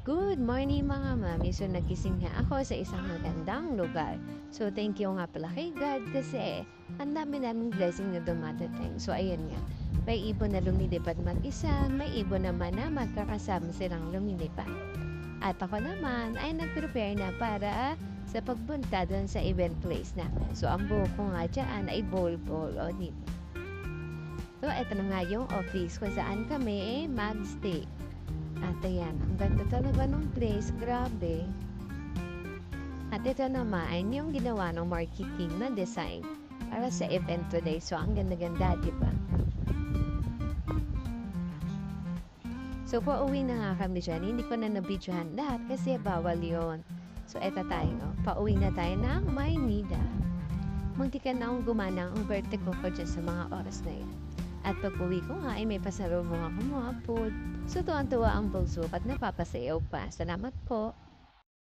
Good morning mga mami. So nagising nga ako sa isang magandang lugar. So thank you nga pala kay God kasi ang dami naming blessing na dumadating. So ayan nga. May ibon na lumilipad mag-isa, may ibon naman na magkakasama silang lumilipad. At ako naman ay nag-prepare na para sa pagpunta doon sa event place namin. So ang buhok ko nga dyan ay bol-bol o di ba? So eto na nga yung office kung saan kami mag-stay. At ayan, ang ganda talaga ng place, grabe. At ito naman yung ginawa ng marketing na design para sa event today. So, ang ganda-ganda, di ba? So, pauwi na nga kami dyan. Hindi ko na nabidyohan lahat kasi bawal yon. So, eto tayo. Pauwi na tayo ng Maynila. Muntikan na akong gumana ang vertigo ko dyan sa mga oras na yun. At pag uwi ko nga ay may pasalubong ako mga food. So tuwan-tuwa ang bulso at napapasayaw pa. Salamat po.